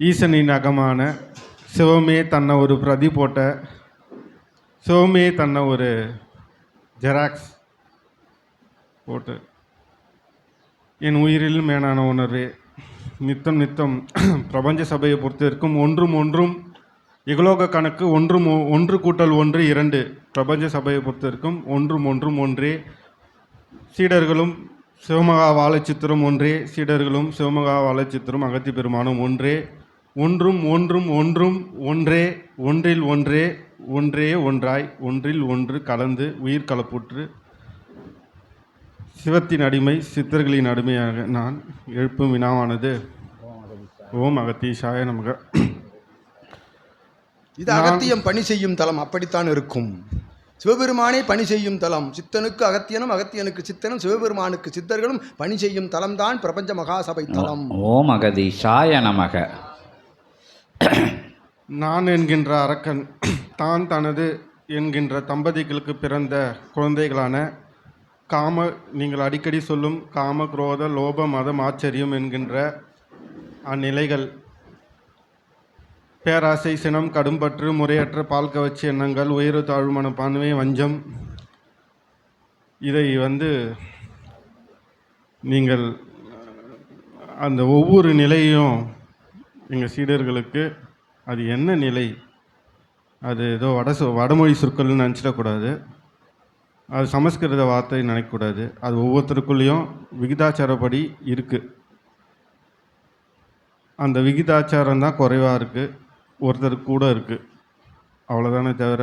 ஈசனின் அகமான சிவமே தன்னை ஒரு பிரதி போட்ட சிவமே தன்னை ஒரு ஜெராக்ஸ் போட்டு என் உயிரில் மேலான உணர்வே. நித்தம் நித்தம் பிரபஞ்ச சபையை பொறுத்தவரைக்கும் ஒன்றும் ஒன்றும் இகலோக கணக்கு ஒன்றும் ஒன்று கூட்டல் ஒன்று இரண்டு. பிரபஞ்ச சபையை பொறுத்தவரைக்கும் ஒன்றும் ஒன்றும் ஒன்றே. சீடர்களும் சிவமகா வாழைச்சித்திரம் ஒன்றே சீடர்களும் சிவமகா வாழைச்சித்திரம் அகத்தி பெருமானும் ஒன்றே ஒன்றும் ஒன்றும் ஒன்றும் ஒன்றே ஒன்றில் ஒன்றே ஒன்றே ஒன்றாய் ஒன்றில் ஒன்று கலந்து உயிர் கலப்புற்று. சிவத்தின் அடிமை சித்தர்களின் அடிமையாக நான் எழுப்பும் வினாவானது. ஓம் அகத்தீஷாய நமக. இது அகத்தியம் பணி செய்யும் தலம் அப்படித்தான் இருக்கும். சிவபெருமானே பணி செய்யும் தலம். சித்தனுக்கு அகத்தியனும் அகத்தியனுக்கு சித்தனும் சிவபெருமானுக்கு சித்தர்களும் பணி செய்யும் தலம்தான் பிரபஞ்ச மகாசபை தலம். ஓம் அகதீஷாய நமக. நான் என்கின்ற அரக்கன் தான் தனது என்கின்ற தம்பதிகளுக்கு பிறந்த குழந்தைகளான காம நீங்கள் அடிக்கடி சொல்லும் காம குரோத லோப மதம் ஆச்சரியம் என்கின்ற அந்நிலைகள் பேராசை சினம் கடும்பற்று முறையற்ற பால் கவர்ச்சி எண்ணங்கள் உயர்வு தாழ்வு மனப்பான்மை வஞ்சம். இதை வந்து நீங்கள் அந்த ஒவ்வொரு நிலையும் எங்கள் சீடர்களுக்கு அது என்ன நிலை? அது ஏதோ வட வடமொழி சொற்கள்னு நினச்சிடக்கூடாது. அது சமஸ்கிருத வார்த்தை நினைக்கக்கூடாது. அது ஒவ்வொருத்தருக்குள்ளேயும் விகிதாச்சாரப்படி இருக்குது அந்த விகிதாச்சாரம் தான் குறைவாக இருக்குது ஒருத்தருக்கு கூட இருக்குது அவ்வளோதானே தவிர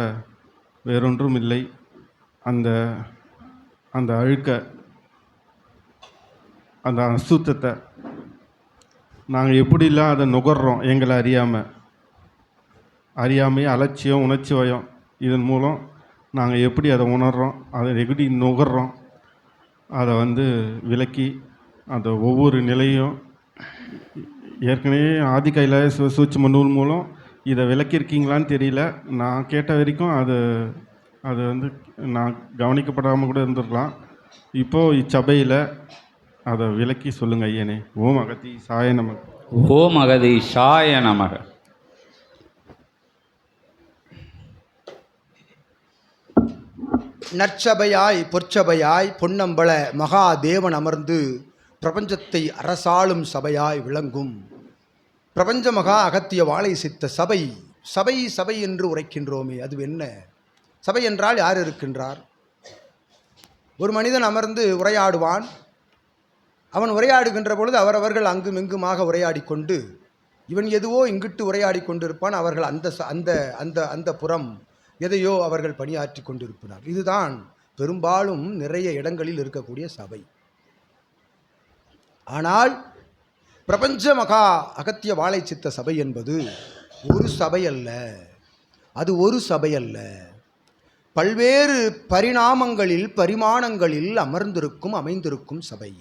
வேறொன்றும் இல்லை. அந்த அந்த அழுக்க அந்த அசுத்தத்தை நாங்கள் எப்படிலாம் அதை நுகர்றோம் எங்களை அறியாமல் அறியாமை? அலட்சியம் உணர்ச்சி வயம் இதன் மூலம் நாங்கள் எப்படி அதை உணர்கிறோம் அதை எப்படி நுகர்றோம்? அதை வந்து விளக்கி அந்த ஒவ்வொரு நிலையும் ஏற்கனவே ஆதிக்கையில் கைலாய சிவ நூல் மூலம் இதை விளக்கியிருக்கீங்களான்னு தெரியல. நான் கேட்ட வரைக்கும் அது அது வந்து நான் கவனிக்கப்படாமல் கூட இருந்திருக்கலாம். இப்போது இச்சபையில் அதை விளக்கி சொல்லுங்கள் ஐயனே. ஓம் அகத்தி சாய நமக்கு ஓம் அகதீஷாய நமக. நற்சபையாய் பொற்சபையாய் பொன்னம்பல மகாதேவன் அமர்ந்து பிரபஞ்சத்தை அரசாளும் சபையாய் விளங்கும். பிரபஞ்ச மகா அகத்திய வாழை சித்த சபை. சபை சபை என்று உரைக்கின்றோமே அது என்ன? சபை என்றால் யார் இருக்கின்றார்? ஒரு மனிதன் அமர்ந்து உரையாடுவான். அவன் உரையாடுகின்ற பொழுது அவரவர்கள் அங்கும் இங்குமாக உரையாடி கொண்டு இவன் எதுவோ இங்கிட்டு உரையாடி கொண்டிருப்பான் அவர்கள் அந்த அந்த அந்த அந்த புறம் எதையோ அவர்கள் பணியாற்றி கொண்டிருப்பார் இதுதான் பெரும்பாலும் நிறைய இடங்களில் இருக்கக்கூடிய சபை. ஆனால் பிரபஞ்ச மகா அகத்திய வாழை சித்த சபை என்பது ஒரு சபை அல்ல. அது ஒரு சபை அல்ல. பல்வேறு பரிணாமங்களில் பரிமாணங்களில் அமர்ந்திருக்கும் அமைந்திருக்கும் சபை.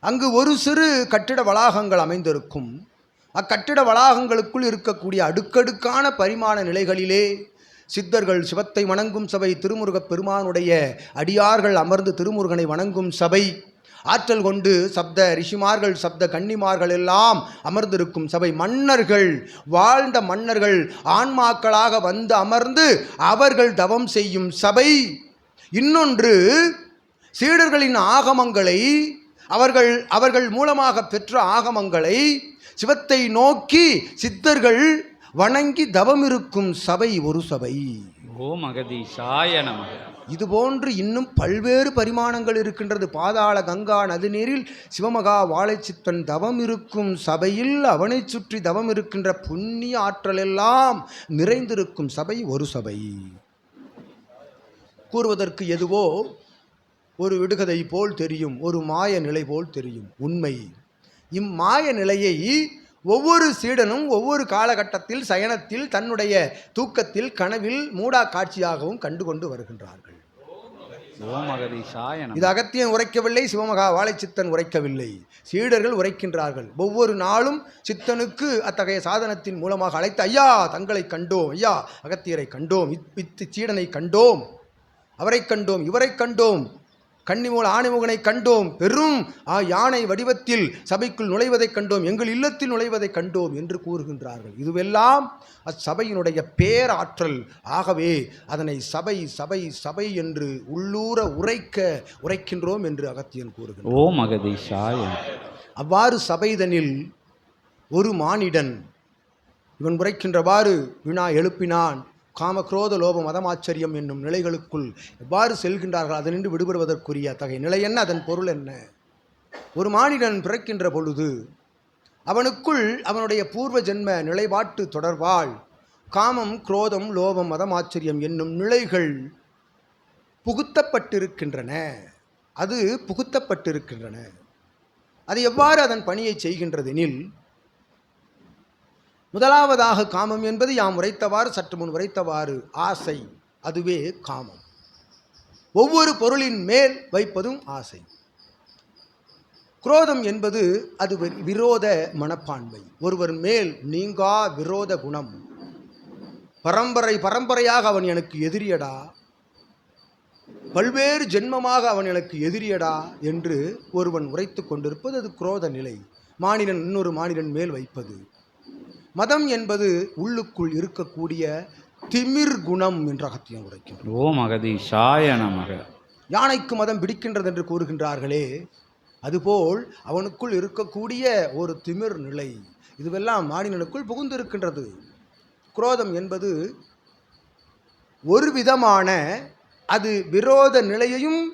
அங்கு ஒரு சிறு கட்டிட வளாகங்கள் அமைந்திருக்கும். அக்கட்டிட வளாகங்களுக்குள் இருக்கக்கூடிய அடுக்கடுக்கான பரிமாண நிலைகளிலே சித்தர்கள் சிவத்தை வணங்கும் சபை திருமுருகப் பெருமானுடைய அடியார்கள் அமர்ந்து திருமுருகனை வணங்கும் சபை. ஆற்றல் கொண்டு சப்த ரிஷிமார்கள் சப்த கன்னிமார்கள் எல்லாம் அமர்ந்திருக்கும் சபை மன்னர்கள் வாழ்ந்த மன்னர்கள் ஆன்மாக்களாக வந்து அமர்ந்து அவர்கள் தவம் செய்யும் சபை. இன்னொன்று சீடர்களின் ஆகமங்களை அவர்கள் அவர்கள் மூலமாக பெற்ற ஆகமங்களை சிவத்தை நோக்கி சித்தர்கள் வணங்கி தவம் இருக்கும் சபை ஒரு சபை. ஓம் அகதீசாய நமக. இதுபோன்று இன்னும் பல்வேறு பரிமாணங்கள் இருக்கின்றது. பாதாள கங்கா நதிநீரில் சிவமகா வாழைச்சித்தன் தவம் இருக்கும் சபையில் அவனை சுற்றி தவம் இருக்கின்ற புண்ணிய ஆற்றல் எல்லாம் நிறைந்திருக்கும் சபை ஒரு சபை. கூறுவதற்கு எதுவோ ஒரு விடுகதை போல் தெரியும் ஒரு மாய நிலை போல் தெரியும். உண்மை. இம்மாய நிலையை ஒவ்வொரு சீடனும் ஒவ்வொரு காலகட்டத்தில் சயனத்தில் தன்னுடைய தூக்கத்தில் கனவில் மூடா காட்சியாகவும் கண்டு கொண்டு வருகின்றார்கள் இது அகத்தியன் உரைக்கவில்லை சிவமகா வாழைச்சித்தன் உரைக்கவில்லை. சீடர்கள் உரைக்கின்றார்கள். ஒவ்வொரு நாளும் சித்தனுக்கு அத்தகைய சாதனத்தின் மூலமாக அழைத்து ஐயா தங்களை கண்டோம் ஐயா அகத்தியரை கண்டோம் இத் இத்து சீடனை கண்டோம் அவரை கண்டோம் இவரை கண்டோம் கன்னிமூல ஆணைமுகனை கண்டோம். பெரும் ஆ யானை வடிவத்தில் சபைக்குள் நுழைவதைக் கண்டோம். எங்கள் இல்லத்தில் நுழைவதைக் கண்டோம் என்று கூறுகின்றார்கள். இதுவெல்லாம் அச்சபையினுடைய பேராற்றல். ஆகவே அதனை சபை சபை சபை என்று உள்ளூர உரைக்க உரைக்கின்றோம் என்று அகத்தியன் கூறுகின்றார் ஓம் அகதீஷாய நமக. அவ்வாறு சபைதனில் ஒரு மானிடன் இவன் உரைக்கின்றவாறு வினா எழுப்பினான். காமக்ரோத லோபம் மதமாச்சரியம் என்னும் நிலைகளுக்குள் எவ்வாறு செல்கின்றார்கள்? அதனின்று விடுபடுவதற்குரிய அத்தகைய நிலை என்ன? அதன் பொருள் என்ன? ஒரு மானிடன் பிறக்கின்ற பொழுது அவனுக்குள் அவனுடைய பூர்வ ஜென்ம நிலைப்பாட்டு தொடர்பால் காமம் குரோதம் லோபம் மதமாச்சரியம் என்னும் நிலைகள் புகுத்தப்பட்டிருக்கின்றன. அது புகுத்தப்பட்டிருக்கின்றன. அது எவ்வாறு அதன் பணியை செய்கின்றதெனில் முதலாவதாக காமம் என்பது யாம் உரைத்தவாறு சற்று முன் உரைத்தவாறு ஆசை அதுவே காமம். ஒவ்வொரு பொருளின் மேல் வைப்பதும் ஆசை. குரோதம் என்பது அது வி- விரோத மனப்பான்மை. ஒருவர் மேல் நீங்கா விரோத குணம். பரம்பரை பரம்பரையாக அவன் எனக்கு எதிரியடா? பல்வேறு ஜென்மமாக அவன் எனக்கு எதிரியடா? என்று ஒருவன் உரைத்து கொண்டிருப்பது அது குரோத நிலை. மாநிலன் இன்னொரு மாநிலன் மேல் வைப்பது. மதம் என்பது உள்ளுக்குள் இருக்கக்கூடிய திமிர் குணம் என்ற அகத்தியம் உரைக்கின்றோம் ஓம் அகதீஷாய நமக. யானைக்கு மதம் பிடிக்கின்றது என்று கூறுகின்றார்களே அதுபோல் அவனுக்குள் இருக்கக்கூடிய ஒரு திமிர் நிலை இதுவெல்லாம் மானிடனுக்குள் புகுந்திருக்கின்றது. குரோதம் என்பது ஒரு விதமான அது விரோத நிலையையும்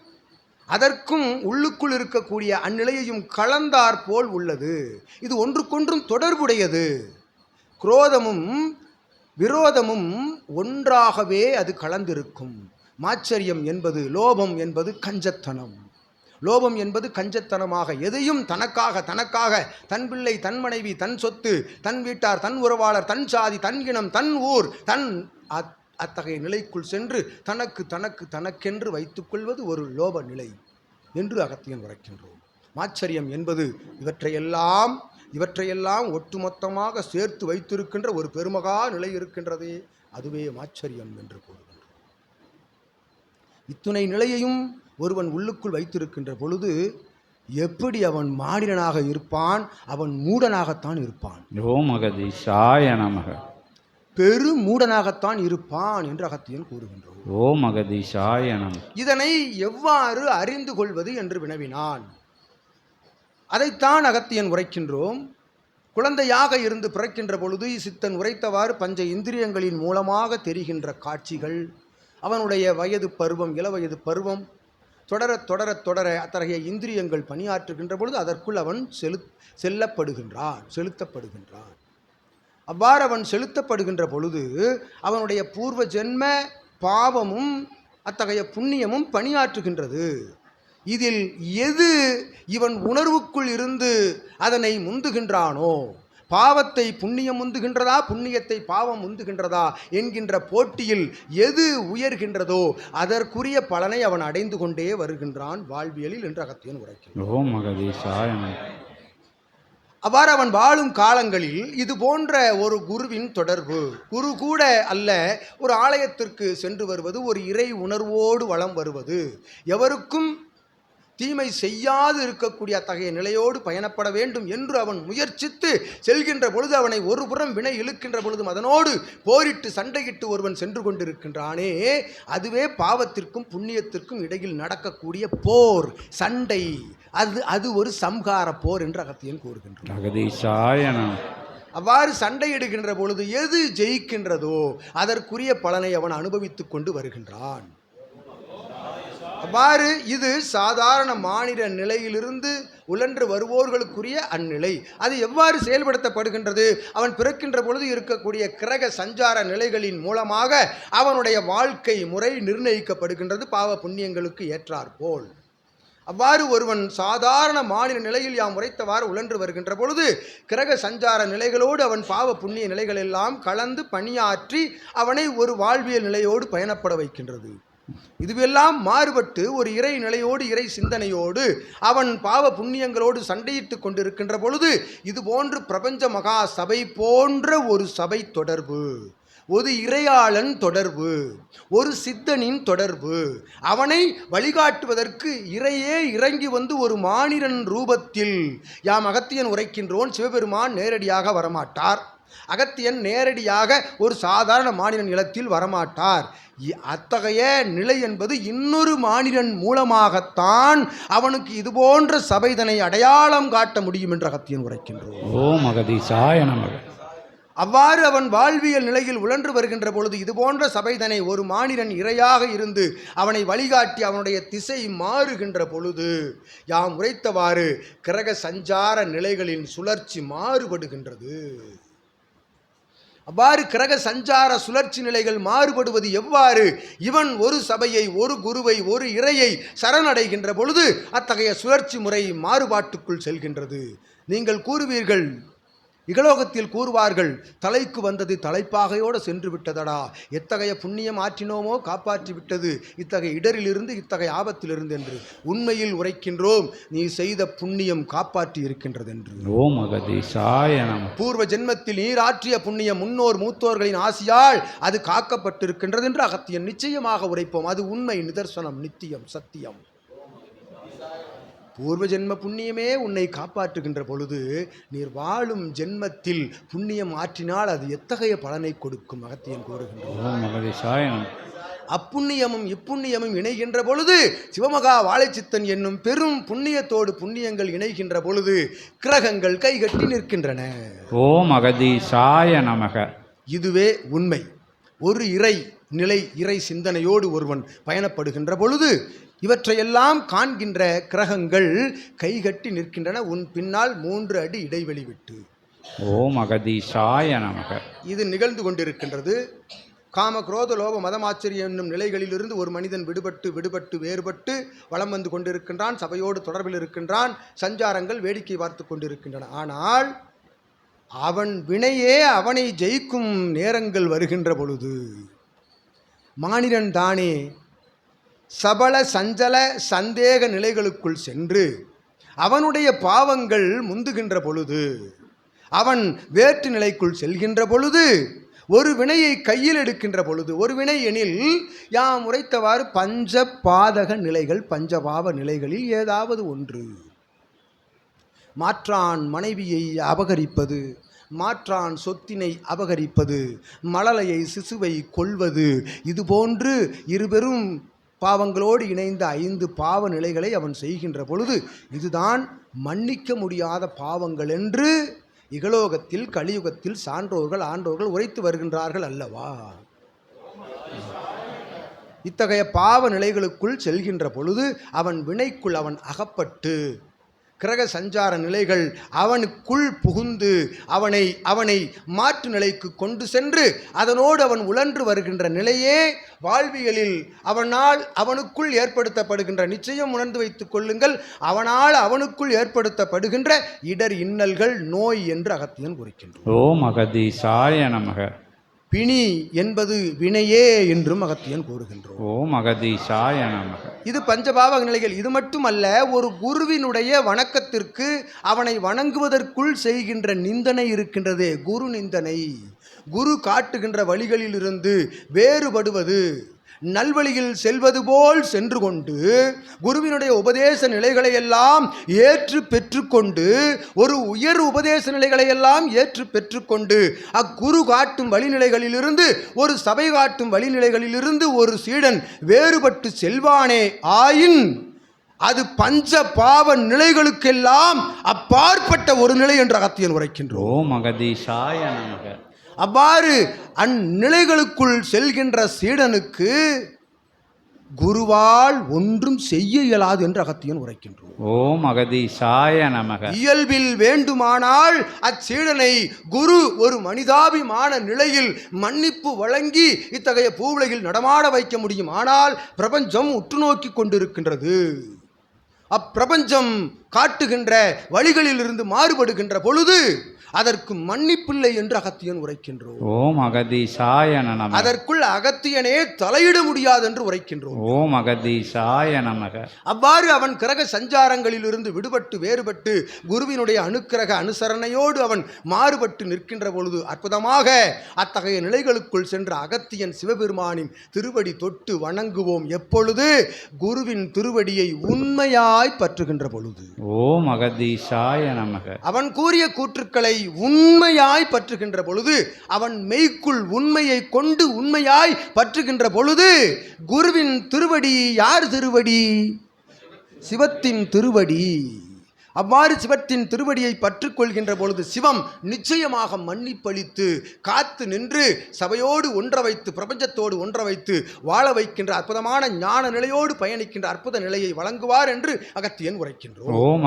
அதற்கும் உள்ளுக்குள் இருக்கக்கூடிய அந்நிலையையும் கலந்தாற் போல் உள்ளது. இது ஒன்றுக்கொன்றும் தொடர்புடையது. குரோதமும் விரோதமும் ஒன்றாகவே அது கலந்திருக்கும். மாச்சரியம் என்பது லோபம் என்பது கஞ்சத்தனம். லோபம் என்பது கஞ்சத்தனமாக எதையும் தனக்காக தனக்காக தன் பிள்ளை தன் மனைவி தன் சொத்து தன் வீட்டார் தன் உறவாளர் தன் சாதி தன் இனம் தன் ஊர் தன் அத்- அத்தகைய நிலைக்குள் சென்று தனக்கு தனக்கு தனக்கென்று வைத்துக்கொள்வது ஒரு லோப நிலை என்று அகத்தியன் உரைக்கின்றோம் மாச்சரியம் என்பது இவற்றையெல்லாம் இவற்றையெல்லாம் ஒட்டுமொத்தமாக சேர்த்து வைத்திருக்கின்ற ஒரு பெருமகா நிலை இருக்கின்றதே. அதுவே மாச்சரியம் என்று கூறுகின்றோம் இத்துணை நிலையையும் ஒருவன் உள்ளுக்குள் வைத்திருக்கின்ற பொழுது எப்படி அவன் மானிடனாக இருப்பான்? அவன் மூடனாகத்தான் இருப்பான். ஓம் அகதீஷாய நமக. பெரு மூடனாகத்தான் இருப்பான் என்று அகத்தியன் கூறுகின்றோம் ஓம் அகதீஷாய நமக. இதனை எவ்வாறு அறிந்து கொள்வது என்று வினவினான்? அதைத்தான் அகத்தியன் உரைக்கின்றோம். குழந்தையாக இருந்து பிறக்கின்ற பொழுது சித்தன் உரைத்தவாறு பஞ்ச இந்திரியங்களின் மூலமாக தெரிகின்ற காட்சிகள். அவனுடைய வயது பருவம் இளவயது பருவம். தொடர தொடர தொடர அத்தகைய இந்திரியங்கள் பணியாற்றுகின்ற பொழுது அதற்குள் அவன் செலு செல்லப்படுகின்றான் செலுத்தப்படுகின்றான். அவ்வாறு அவன் செலுத்தப்படுகின்ற பொழுது அவனுடைய பூர்வ ஜென்ம பாவமும் அத்தகைய புண்ணியமும் பணியாற்றுகின்றது. இதில் எது இவன் உணர்வுக்குள் இருந்து அதனை முந்துகின்றானோ? பாவத்தை புண்ணியம் முந்துகின்றதா? புண்ணியத்தை பாவம் முந்துகின்றதா? என்கின்ற போட்டியில் எது உயர்கின்றதோ அதற்குரிய பலனை அவன் அடைந்து கொண்டே வருகின்றான் வாழ்வியலில் என்று அகத்தியன் உரைக்கிறான். அவ்வாறு அவன் வாழும் காலங்களில் இது போன்ற ஒரு குருவின் தொடர்பு குரு கூட அல்ல ஒரு ஆலயத்திற்கு சென்று வருவது ஒரு இறை உணர்வோடு வலம் வருவது எவருக்கும் தீமை செய்யாது இருக்கக்கூடிய அத்தகைய நிலையோடு பயணப்பட வேண்டும் என்று அவன் முயற்சித்து செல்கின்ற பொழுது அவனை ஒரு புறம் வினை இழுக்கின்ற பொழுதும் அதனோடு போரிட்டு சண்டையிட்டு ஒருவன் சென்று கொண்டிருக்கின்றானே அதுவே பாவத்திற்கும் புண்ணியத்திற்கும் இடையில் நடக்கக்கூடிய போர் சண்டை. அது அது ஒரு சம்ஹார போர் என்று அகத்தியன் கூறுகின்றான். அவ்வாறு சண்டையிடுகின்ற பொழுது எது ஜெயிக்கின்றதோ அதற்குரிய பலனை அவன் அனுபவித்துக் கொண்டு வருகின்றான். அவ்வாறு இது சாதாரண மாநில நிலையிலிருந்து உழன்று வருவோர்களுக்குரிய அந்நிலை. அது எவ்வாறு செயல்படுத்தப்படுகின்றது? அவன் பிறக்கின்ற பொழுது இருக்கக்கூடிய கிரக சஞ்சார நிலைகளின் மூலமாக அவனுடைய வாழ்க்கை முறை நிர்ணயிக்கப்படுகின்றது பாவ புண்ணியங்களுக்கு ஏற்றாற்போல். அவ்வாறு ஒருவன் சாதாரண மாநில நிலையில் யாம் உரைத்தவாறு உழன்று வருகின்ற பொழுது கிரக சஞ்சார நிலைகளோடு அவன் பாவ புண்ணிய நிலைகளெல்லாம் கலந்து பணியாற்றி அவனை ஒரு வாழ்வியல் நிலையோடு பயணப்பட வைக்கின்றது. இதுவெல்லாம் மாறுபட்டு ஒரு இறை நிலையோடு இறை சிந்தனையோடு அவன் பாவ புண்ணியங்களோடு சண்டையிட்டு கொண்டிருக்கின்ற பொழுது இது போன்று பிரபஞ்ச மகா சபை போன்ற ஒரு சபை தொடர்பு. ஒரு இறையாளன் தொடர்பு. ஒரு சித்தனின் தொடர்பு. அவனை வழிகாட்டுவதற்கு இறையே இறங்கி வந்து ஒரு மானிடன் ரூபத்தில் யாம் அகத்தியன் உரைக்கின்றோன் சிவபெருமான் நேரடியாக வரமாட்டார். அகத்தியன் நேரடியாக ஒரு சாதாரண மானிடன் நிலத்தில் வரமாட்டார். அத்தகைய நிலை என்பது இன்னொரு மானிடன் மூலமாகத்தான் அவனுக்கு இதுபோன்ற சபைதனை அடையாளம் காட்ட முடியும் என்று அகத்தியன் உரைக்கின்றோம் ஓம் அகதீசாய நமக. அவ்வாறு அவன் வாழ்வியல் நிலையில் உழன்று வருகின்ற பொழுது இதுபோன்ற சபைதனை ஒரு மானிடன் இரையாக இருந்து அவனை வழிகாட்டி அவனுடைய திசை மாறுகின்ற பொழுது யாம் உரைத்தவாறு கிரக சஞ்சார நிலைகளின் சுழற்சி மாறுபடுகின்றது. அவ்வாறு கிரக சஞ்சார சுழற்சி நிலைகள் மாறுபடுவது எவ்வாறு? இவன் ஒரு சபையை ஒரு குருவை ஒரு இறையை சரணடைகின்ற பொழுது அத்தகைய சுழற்சி முறை மாறுபாட்டுக்குள் செல்கின்றது. நீங்கள் கூறுவீர்கள் இகலோகத்தில் கூறுவார்கள் தலைக்கு வந்தது தலைப்பாகையோடு சென்று விட்டதடா எத்தகைய புண்ணியம் ஆற்றினோமோ காப்பாற்றி விட்டது இத்தகைய இடரிலிருந்து இத்தகைய ஆபத்திலிருந்து என்று உண்மையில் உரைக்கின்றோம். நீ செய்த புண்ணியம் காப்பாற்றி இருக்கின்றது என்று ஓம் பூர்வ ஜென்மத்தில் நீர் ஆற்றிய புண்ணியம் முன்னோர் மூத்தோர்களின் ஆசியால் அது காக்கப்பட்டிருக்கின்றது என்று அகத்தியன் நிச்சயமாக உரைப்போம். அது உண்மை நிதர்சனம் நித்தியம் சத்தியம். பூர்வ ஜென்ம புண்ணியமே உன்னை காப்பாற்றுகின்ற பொழுது நீர் வாழும் ஜென்மத்தில் புண்ணியம் ஆற்றினால் அது எத்தகைய பலனை கொடுக்கும் அகத்தியன் நமக அப்புண்ணியமும் இப்புண்ணியமும் இணைகின்ற பொழுது சிவமகா வாழைச்சித்தன் என்னும் பெரும் புண்ணியத்தோடு புண்ணியங்கள் இணைகின்ற பொழுது கிரகங்கள் கைகட்டி நிற்கின்றன. ஓம் அகதீசாய நமக. இதுவே உண்மை. ஒரு இறை நிலை இறை சிந்தனையோடு ஒருவன் பயணப்படுகின்ற பொழுது இவற்றையெல்லாம் காண்கின்ற கிரகங்கள் கைகட்டி நிற்கின்றன. உன் பின்னால் மூன்று அடி இடைவெளி விட்டு. ஓம் அகதீசாய நமக. இது நிகழ்ந்து கொண்டிருக்கின்றது. காம குரோத லோப மதமாச்சரியம் என்னும் நிலைகளிலிருந்து ஒரு மனிதன் விடுபட்டு விடுபட்டு வேறுபட்டு வலம் வந்து கொண்டிருக்கின்றான் சபையோடு தொடர்பில் இருக்கின்றான் சஞ்சாரங்கள் வேடிக்கை பார்த்து கொண்டிருக்கின்றன. ஆனால் அவன் வினையே அவனை ஜெயிக்கும் நேரங்கள் வருகின்ற பொழுது மானிடன் தானே சபல சஞ்சல சந்தேக நிலைகளுக்குள் சென்று அவனுடைய பாவங்கள் முந்துகின்ற பொழுது அவன் வேற்று நிலைக்குள் செல்கின்ற பொழுது ஒரு வினையை கையில் எடுக்கின்ற பொழுது ஒரு வினை எனில் யாம் உரைத்தவாறு பஞ்ச பாதக நிலைகள் பஞ்சபாவ நிலைகளில் ஏதாவது ஒன்று. மாற்றான் மனைவியை அபகரிப்பது மாற்றான் சொத்தினை அபகரிப்பது மழலையை சிசுவை கொல்வது இதுபோன்று இருபெரும் பாவங்களோடு இணைந்த ஐந்து பாவ நிலைகளை அவன் செய்கின்ற பொழுது இதுதான் மன்னிக்க முடியாத பாவங்கள் என்று இகலோகத்தில் கலியுகத்தில் சான்றோர்கள் ஆன்றோர்கள் உரைத்து வருகின்றார்கள் அல்லவா? இத்தகைய பாவ நிலைகளுக்குள் செல்கின்ற பொழுது அவன் வினைக்குள் அவன் அகப்பட்டு கிரக சஞ்சார நிலைகள் அவனுக்குள் புகுந்து அவனை அவனை மாற்று நிலைக்கு கொண்டு சென்று அதனோடு அவன் உழன்று வருகின்ற நிலையே வாழ்வியலில் அவனால் அவனுக்குள் ஏற்படுத்தப்படுகின்ற நிச்சயம் உணர்ந்து வைத்துக் கொள்ளுங்கள். அவனால் அவனுக்குள் ஏற்படுத்தப்படுகின்ற இடர் இன்னல்கள் நோய் என்று அகத்தியன் குறிக்கின்றான் ஓம் அகதீசாய நமக. பிணி என்பது வினையே என்றும் அகத்தியன் கூறுகின்றோம். ஓம் அகதீசாய நமக. இது பஞ்சபாவ நிலைகள். இது மட்டுமல்ல ஒரு குருவினுடைய வணக்கத்திற்கு அவனை வணங்குவதற்குள் செய்கின்ற நிந்தனை இருக்கின்றதே குரு நிந்தனை. குரு காட்டுகின்ற வழிகளிலிருந்து வேறுபடுவது. நல்வழியில் செல்வது போல் சென்று கொண்டு குருவினுடைய உபதேச நிலைகளை எல்லாம் ஏற்று பெற்றுக்கொண்டு ஒரு உயர் உபதேச நிலைகளை எல்லாம் ஏற்று பெற்றுக்கொண்டு அக்குரு காட்டும் வழிநிலைகளிலிருந்து ஒரு சபை காட்டும் வழிநிலைகளிலிருந்து ஒரு சீடன் வேறுபட்டு செல்வானே ஆயின் அது பஞ்ச பாவ நிலைகளுக்கெல்லாம் அப்பாற்பட்ட ஒரு நிலை என்று அகத்தியன் உரைக்கின்றோம் ஓம் நமக. அவ்வாறு அந்நிலைகளுக்குள் செல்கின்ற சீடனுக்கு குருவால் ஒன்றும் செய்ய இயலாது என்று அகத்தியன் உரைக்கின்றோம் ஓம் அகதீசாய நமக. இயல்பில் வேண்டுமானால் அச்சீடனை குரு ஒரு மனிதாபிமான நிலையில் மன்னிப்பு வழங்கி இத்தகைய பூவுலகில் நடமாட வைக்க முடியும். ஆனால் பிரபஞ்சம் உற்று நோக்கி கொண்டிருக்கின்றது. அப்பிரபஞ்சம் காட்டுகின்ற வழிகளிலிருந்து மாறுபடுகின்ற பொழுது அதற்கு மன்னிப்பில்லை என்று அகத்தியன் உரைக்கின்றோம். ஓம் அகதீசாய நமக. அதற்குள் அகத்தியனே தலையிட முடியாது என்று உரைக்கின்றோம். ஓம் அகதீசாய நமக. அவ்வாறு அவன் கிரக சஞ்சாரங்களிலிருந்து விடுபட்டு வேறுபட்டு குருவினுடைய அனுக்கிரக அனுசரணையோடு அவன் மாறுபட்டு நிற்கின்ற பொழுது அற்புதமாக அத்தகைய நிலைகளுக்குள் சென்ற அகத்தியன் சிவபெருமானின் திருவடி தொட்டு வணங்குவோம். எப்பொழுது? குருவின் திருவடியை உண்மையாய் பற்றுகின்ற பொழுது. ஓம் அகதீசாய நமக. அவன் கூறிய கூற்றுக்களை உண்மையாய் பற்றுகின்ற பொழுது அவன் மெய்க்குள் உண்மையை கொண்டு உண்மையாய் பற்றுகின்ற பொழுது குருவின் திருவடி யார் திருவடி? சிவத்தின் திருவடி. அவ்வாறு சிவத்தின் திருவடியை பற்றுக்கொள்கின்ற பொழுது சிவம் நிச்சயமாக மன்னிப்பளித்து காத்து நின்று சபையோடு ஒன்ற வைத்து பிரபஞ்சத்தோடு ஒன்ற வைத்து வாழ வைக்கின்ற அற்புதமான ஞான நிலையோடு பயணிக்கின்ற அற்புத நிலையை வழங்குவார் என்று அகத்தியன் உரைக்கின்றோம். ஓம்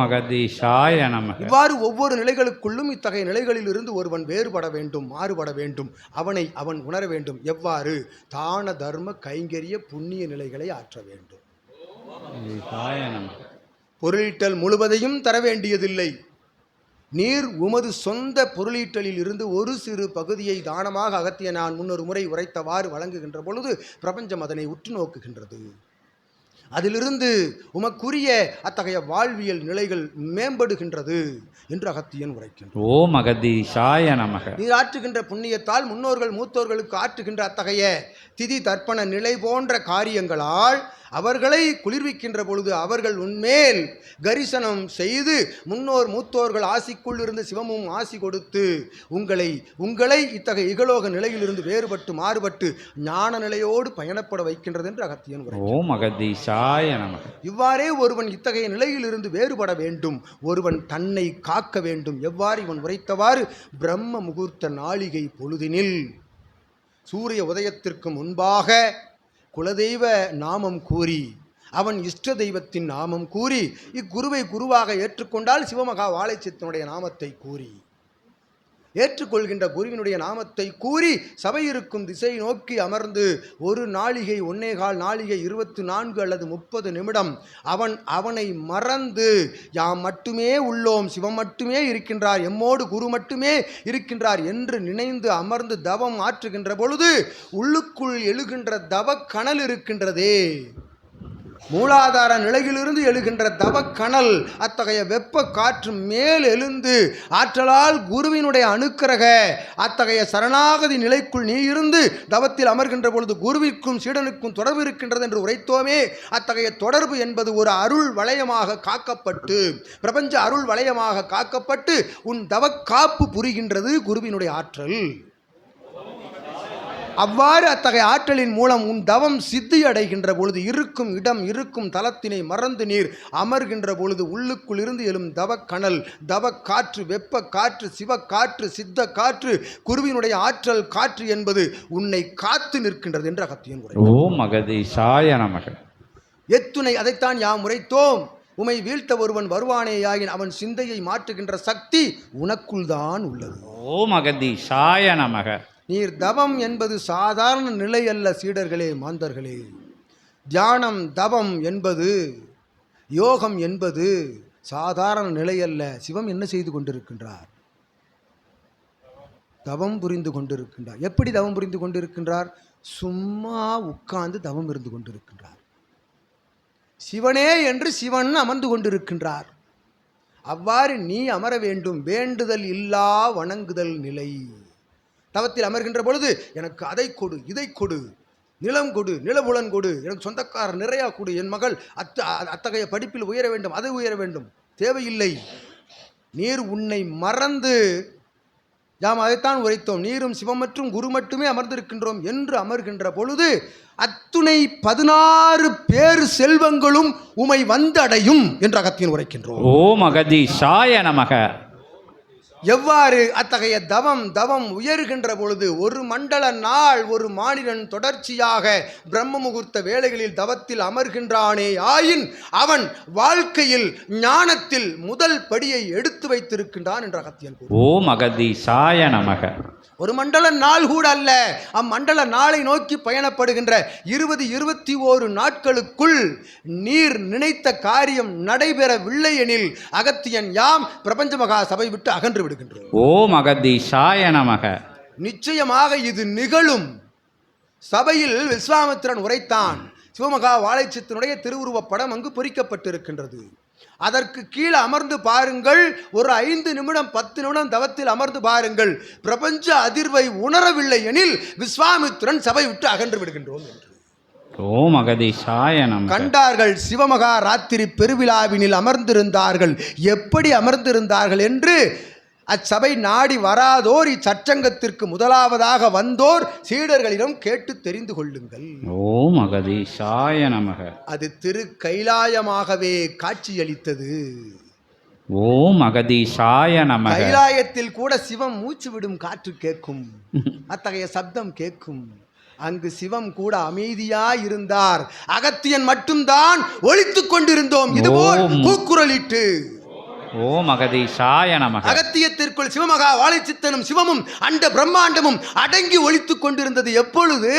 இவ்வாறு ஒவ்வொரு நிலைகளுக்குள்ளும் இத்தகைய நிலைகளில் இருந்து ஒருவன் வேறுபட வேண்டும் மாறுபட வேண்டும். அவனை அவன் உணர வேண்டும். எவ்வாறு? தான தர்ம கைங்கரிய புண்ணிய நிலைகளை ஆற்ற வேண்டும். பொருளீட்டல் முழுவதையும் தர வேண்டியதில்லை நீர் உமது சொந்த பொருளீட்டலில் இருந்து ஒரு சிறு பகுதியை தானமாக அகத்திய நான் முன்னொரு முறை உரைத்தவாறு வழங்குகின்ற பொழுது பிரபஞ்சம் அதனை உற்று நோக்குகின்றது. அதிலிருந்து உமக்குரிய அத்தகைய வாழ்வியல் நிலைகள் மேம்படுகின்றது என்று அகத்தியன் உரைக்கின்றான். ஓம் அகதீசாய நமக. நீர் ஆற்றுகின்ற புண்ணியத்தால் முன்னோர்கள் மூத்தோர்களுக்கு ஆற்றுகின்ற அத்தகைய திதி தர்ப்பண நிலை போன்ற காரியங்களால் அவர்களை குளிர்விக்கின்ற பொழுது அவர்கள் உன்மேல் கரிசனம் செய்து முன்னோர் மூத்தோர்கள் ஆசிக்குள் இருந்து சிவமும் ஆசி கொடுத்து உங்களை உங்களை இத்தகைய இகலோக நிலையிலிருந்து வேறுபட்டு மாறுபட்டு ஞான நிலையோடு பயணப்பட வைக்கின்றது என்று அகத்தியன் ஓம் அகதீசாய இவ்வாறே ஒருவன் இத்தகைய நிலையிலிருந்து வேறுபட வேண்டும். ஒருவன் தன்னை காக்க வேண்டும். எவ்வாறு இவன் உரைத்தவாறு? பிரம்ம முகூர்த்த நாளிகை பொழுதினில். சூரிய உதயத்திற்கு முன்பாக குலதெய்வ நாமம் கூறி அவன் இஷ்ட தெய்வத்தின் நாமம் கூறி இக்குருவை குருவாக ஏற்றுக்கொண்டால் சிவமகா வாழைச்சித்தனுடைய நாமத்தை கூறி. ஏற்றுக்கொள்கின்ற குருவினுடைய நாமத்தை கூறி சபை இருக்கும் திசை நோக்கி அமர்ந்து ஒரு நாளிகை ஒன்னேகால் நாளிகை இருபத்து நான்கு அல்லது முப்பது நிமிடம் அவன் அவனை மறந்து யாம் மட்டுமே உள்ளோம் சிவம் மட்டுமே இருக்கின்றார் எம்மோடு குரு மட்டுமே இருக்கின்றார் என்று நினைந்து அமர்ந்து தவம் ஆற்றுகின்ற பொழுது உள்ளுக்குள் எழுகின்ற தவ இருக்கின்றதே. மூலாதார நிலையிலிருந்து எழுகின்ற தவக்கணல் அத்தகைய வெப்ப காற்று மேல் எழுந்து ஆற்றலால் குருவினுடைய அணுக்கரக அத்தகைய சரணாகதி நிலைக்குள் நீ இருந்து தவத்தில் அமர்கின்ற பொழுது குருவிற்கும் சீடனுக்கும் தொடர்பு இருக்கின்றது என்று உரைத்தோமே. அத்தகைய தொடர்பு என்பது ஒரு அருள் வளையமாக காக்கப்பட்டு பிரபஞ்ச அருள் வளையமாக காக்கப்பட்டு உன் தவக்காப்பு புரிகின்றது குருவினுடைய ஆற்றல். அவ்வாறு அத்தகைய ஆற்றலின் மூலம் உன் தவம் சித்தி அடைகின்ற பொழுது இருக்கும் இடம் இருக்கும் தலத்தினை மறந்து நீர் அமர்கின்ற பொழுது உள்ளுக்குள் இருந்து எழும் தவக்கணல் தவ காற்று வெப்ப காற்று சிவ காற்று சித்த காற்று குருவினுடைய ஆற்றல் காற்று என்பது உன்னை காத்து நிற்கின்றது என்று அகத்தியன் உரை ஓம் அகதீசாய நமக. எத்துணை அதைத்தான் யாம் உரைத்தோம். உமை வீழ்த்த ஒருவன் வருவானேயாயின் அவன் சிந்தையை மாற்றுகின்ற சக்தி உனக்குள் தான் உள்ளது. ஓம் அகதீசாய நமக. நீர் தவம் என்பது சாதாரண நிலை அல்ல சீடர்களே மாந்தர்களே. தியானம் தவம் என்பது யோகம் என்பது சாதாரண நிலை அல்ல. சிவம் என்ன செய்து கொண்டிருக்கின்றார்? தவம் புரிந்து கொண்டிருக்கின்றார். எப்படி தவம் புரிந்து கொண்டிருக்கின்றார்? சும்மா உட்கார்ந்து தவம் இருந்து கொண்டிருக்கின்றார். சிவனே என்று சிவன் அமர்ந்து கொண்டிருக்கின்றார். அவ்வாறு நீ அமர வேண்டும். வேண்டுதல் இல்லா வணங்குதல் நிலை. தவத்தில் அமர்கின்ற பொழுது எனக்கு அதை கொடு இதை கொடு. நிலம் கொடு நிலபுலன் கொடு. எனக்கு சொந்தக்காரர் நிறையா கொடு. என் மகள் அத்த அத்தகைய படிப்பில் உயர வேண்டும் அதை உயர வேண்டும். தேவையில்லை. நீர் உன்னை மறந்து யாம் அதைத்தான் உரைத்தோம். நீரும் சிவம் மற்றும் குரு மட்டுமே அமர்ந்திருக்கின்றோம் என்று அமர்கின்ற பொழுது அத்துணை பதினாறு பேர் செல்வங்களும் உமை வந்தடையும் என்று அகத்தியன் உரைக்கின்றோம். ஓம் அகதீசாய நமக. எவ்வாறு அத்தகைய தவம் தவம் உயர்கின்ற பொழுது ஒரு மண்டல நாள் ஒரு மானிடன் தொடர்ச்சியாக பிரம்ம முகூர்த்த வேளைகளில் தவத்தில் அமர்கின்றானே ஆயின் அவன் வாழ்க்கையில் ஞானத்தில் முதல் படியை எடுத்து வைத்திருக்கின்றான் என்ற அகத்தியன் கூறுகிறார். ஓம் அகதீசாய நமக ஒரு மண்டல நாள் கூட அல்ல அம்மண்டல நாளை நோக்கி பயணப்படுகின்ற இருபது இருபத்தி ஓரு நாட்களுக்குள் நீர் நினைத்த காரியம் நடைபெறவில்லை எனில் அகத்தியன் யாம் பிரபஞ்ச மகா சபை விட்டு அகன்று விடுகின்றோம் ஓம் அகதீஷாய நமக. நிச்சயமாக இது நிகழும். சபையில் விஸ்வாமித்திரன் உரைத்தான். சிவமகா வாழைச்சித்தனுடைய திருவுருவப் படம் அங்கு பொறிக்கப்பட்டிருக்கின்றது. அதற்கு கீழே அமர்ந்து பாருங்கள். ஒரு ஐந்து நிமிடம் பத்து நிமிடம் தவத்தில் அமர்ந்து பாருங்கள். பிரபஞ்ச அதிர்வை உணரவில்லை எனில் விஸ்வாமித்திரன் சபை விட்டு அகன்று விடுகின்றோம் என்று. ஓம் அகதீஷாய நமக. கண்டார்கள் சிவமகா ராத்திரி பெருவிழாவினில் அமர்ந்திருந்தார்கள். எப்படி அமர்ந்திருந்தார்கள் என்று அச்சபை நாடி வராதோர் இச்சச்சங்கத்திற்கு முதலாவதாக வந்தோர் சீடர்களிடம் கேட்டு தெரிந்து கொள்ளுங்கள். ஓம் அகதீஷாய நமக. அது திரு கைலாயமாகவே காட்சியளித்தது. ஓம் அகதீஷாய நமக. கைலாயத்தில் கூட சிவம் மூச்சு விடும் காற்று கேட்கும். அத்தகைய சப்தம் கேட்கும். அங்கு சிவம் கூட அமைதியா இருந்தார் அகத்தியன் மட்டும்தான் ஒழித்துக் கொண்டிருந்தோம். இதுபோல். கூக்குரலிட்டு. ஓம் அகதீஷாய நமக. அகத்தியத்திற்குள் சிவமகா வாழைச்சித்தனும் சிவமும் அண்ட பிரம்மாண்டமும் அடங்கி ஒழித்துக் கொண்டிருந்தது எப்பொழுது?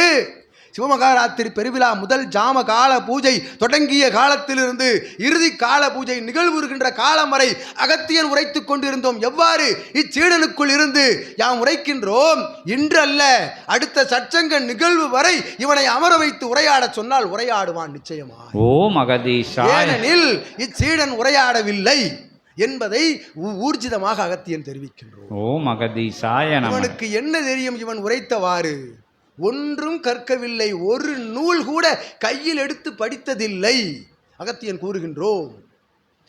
சிவமகாராத்திரி பெருவிழா முதல் ஜாம கால பூஜை தொடங்கிய காலத்திலிருந்து இறுதி கால பூஜை நிகழ்வுறுகின்ற காலம் வரை அகத்தியன் உரைத்துக் கொண்டிருந்தோம். எவ்வாறு? இச்சீடனுக்குள் இருந்து யாம் உரைக்கின்றோம். இன்று அல்ல அடுத்த சச்சங்க நிகழ்வு வரை இவனை அமர வைத்து உரையாடச் சொன்னால் உரையாடுவான் நிச்சயமா ஓம் அகதீஷாய. ஏனெனில் இச்சீடன் உரையாடவில்லை. என்பதை ஊர்ஜிதமாக அகத்தியன் தெரிவிக்கின்றோம் அகதீஷாய நமக இவனுக்கு என்ன தெரியும் இவன் உரைத்தவாறு? ஒன்றும் கற்கவில்லை ஒரு நூல் கூட கையில் எடுத்து படித்ததில்லை அகத்தியன் கூறுகின்றோம்.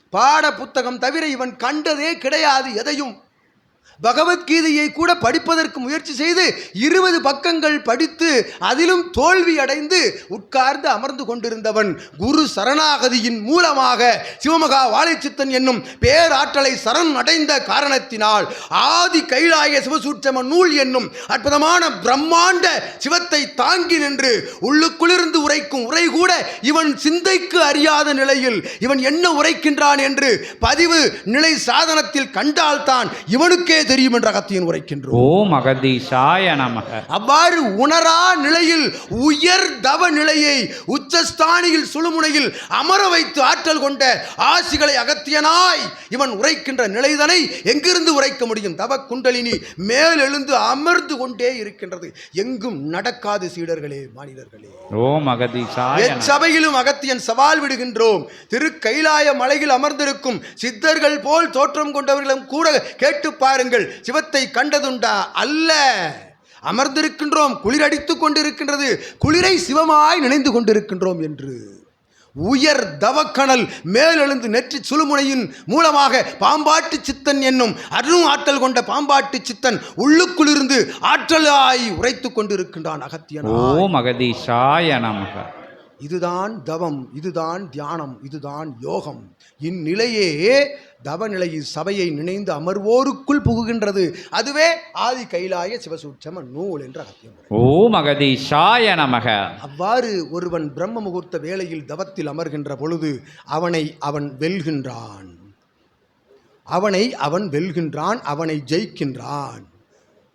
பாட புத்தகம் தவிர இவன் கண்டதே கிடையாது எதையும் பகவத்கீதையை கூட படிப்பதற்கு முயற்சி செய்து இருபது பக்கங்கள் படித்து அதிலும் தோல்வி அடைந்து உட்கார்ந்து அமர்ந்து கொண்டிருந்தவன் குரு சரணாகதியின் மூலமாக சிவமகா வாழைச்சித்தன் என்னும் பேராற்றலை சரண் அடைந்த காரணத்தினால் ஆதி கைலாய சிவசூற்றம நூல் என்னும் அற்புதமான பிரம்மாண்ட சிவத்தை தாங்கி நின்று உள்ளுக்குளிர்ந்து உரைக்கும் உரை கூட இவன் சிந்தைக்கு அறியாத நிலையில் இவன் என்ன உரைக்கின்றான் என்று பதிவு நிலை சாதனத்தில் கண்டால்தான் இவனுக்கு தெரியும் என்ற அகத்தியன் உரைக்கின்றோம். நமக. அவ்வாறு உணரா நிலையில் உயர் தவ நிலையை உச்சஸ்தானியில் சுழுமுனையில் அமர வைத்து ஆற்றல் கொண்ட ஆசிகளை அகத்தியனாய் இவன் உரைக்கின்ற நிலைதனை எங்கிருந்து உரைக்க முடியும்? தவ குண்டலினி மேலெழுந்து அமர்ந்து கொண்டே இருக்கின்றது. எங்கும் நடக்காது சீடர்களே மாநிலர்களே எச்சபையிலும் அகத்தியன் சவால் விடுகின்றோம். திரு கைலாய மலையில் அமர்ந்திருக்கும் சித்தர்கள் போல் தோற்றம் கொண்டவர்களும் கூட கேட்டு பாருங்கள் சிவத்தை கண்டதுண்டா அல்ல. அமர்ந்திருக்கின்றோம் குளிர் அடித்து கொண்டிருக்கின்றது குளிரை சிவமாய் நினைந்து கொண்டிருக்கின்றோம் என்று. உயர் தவக்கணல் மேலெழுந்து நெற்றி சுழுமுனையின் மூலமாக பாம்பாட்டு சித்தன் என்னும் அரும் ஆற்றல் கொண்ட பாம்பாட்டு சித்தன் உள்ளுக்குள்ளிருந்து ஆற்றலாய் உரைத்துக் கொண்டிருக்கின்றான் அகத்தியன் ஓ மகதீஷாய நமக. இதுதான் தவம் இதுதான் தியானம் இதுதான் யோகம். இந்நிலையே தவநிலையில் சபையை நினைந்து அமர்வோருக்குள் புகுகின்றது. அதுவே ஆதி கைலாய சிவசூட்சம நூல் என்ற அகத்தியம். ஓம் அகதீஷாய நமக. அவ்வாறு ஒருவன் பிரம்ம முகூர்த்த வேளையில் தவத்தில் அமர்கின்ற பொழுது அவனை அவன் வெல்கின்றான். அவனை அவன் வெல்கின்றான் அவனை ஜெயிக்கின்றான்.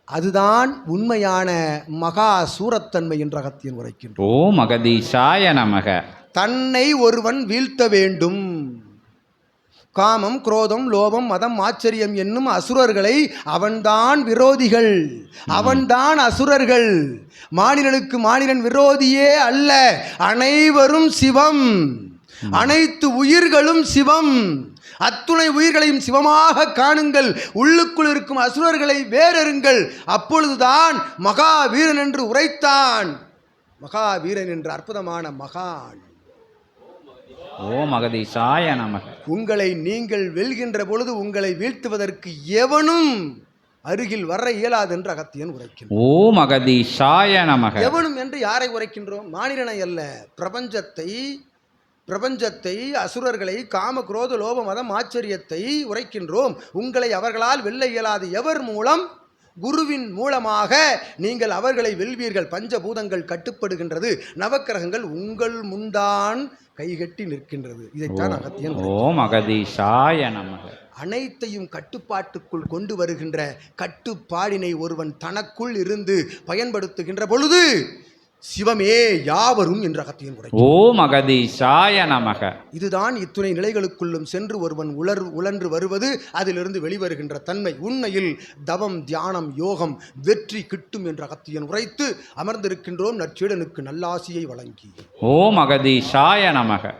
அதுதான் உண்மையான மகா சூரத்தன்மை என்ற அகத்தியன் உரைக்கின்றான். ஓம் அகதீஷாய நமக. தன்னை ஒருவன் வீழ்த்த வேண்டும். காமம் குரோதம் லோபம் மதம் ஆச்சரியம் என்னும் அசுரர்களை அவன்தான் விரோதிகள். அவன்தான் அசுரர்கள். மாநிலனுக்கு மாநிலன் விரோதியே அல்ல. அனைவரும் சிவம். அனைத்து உயிர்களும் சிவம். அத்துணை உயிர்களையும் சிவமாக காணுங்கள். உள்ளுக்குள் இருக்கும் அசுரர்களை வேறெறுங்கள். அப்பொழுதுதான் மகாவீரன் என்று உரைத்தான். மகாவீரன் என்ற அற்புதமான மகான். ஓம் அகதீஷாய நமக. உங்களை நீங்கள் வெல்கின்ற பொழுது உங்களை வீழ்த்துவதற்கு எவனும் அருகில் வர இயலாது என்று அகத்தியன் உரைக்கின்றான். ஓம் அகதீஷாய நமக. எவனும் என்று யாரை உரைக்கின்றோம்? மானிடனை அல்ல. பிரபஞ்சத்தை பிரபஞ்சத்தை அசுரர்களை காம குரோத லோப மதம் ஆச்சரியத்தை உரைக்கின்றோம். உங்களை அவர்களால் வெல்ல இயலாது எவர் மூலம்? குருவின் மூலமாக நீங்கள் அவர்களை வெல்வீர்கள். பஞ்சபூதங்கள் கட்டுப்படுகின்றது. நவக்கிரகங்கள் உங்கள் முன்தான் கைகட்டி நிற்கின்றது. இதைத்தான் அகத்தியன். ஓம் அகதீஷாய நமக. அனைத்தையும் கட்டுப்பாட்டுக்குள் கொண்டு வருகின்ற கட்டுப்பாடினை ஒருவன் தனக்குள் இருந்து பயன்படுத்துகின்ற பொழுது சிவமே யாவரும் என்ற அகத்தியன் உரை. ஓம் அகதீஷாய நமக. இதுதான் இத்துணை நிலைகளுக்குள்ளும் சென்று ஒருவன் உலர் உழன்று வருவது அதிலிருந்து வெளிவருகின்ற தன்மை. உண்மையில் தவம் தியானம் யோகம் வெற்றி கிட்டும் என்ற அகத்தியன் உரைத்து அமர்ந்திருக்கின்றோம் நற்சீடனுக்கு நல்லாசியை வழங்கி. ஓம் அகதீஷாய நமக.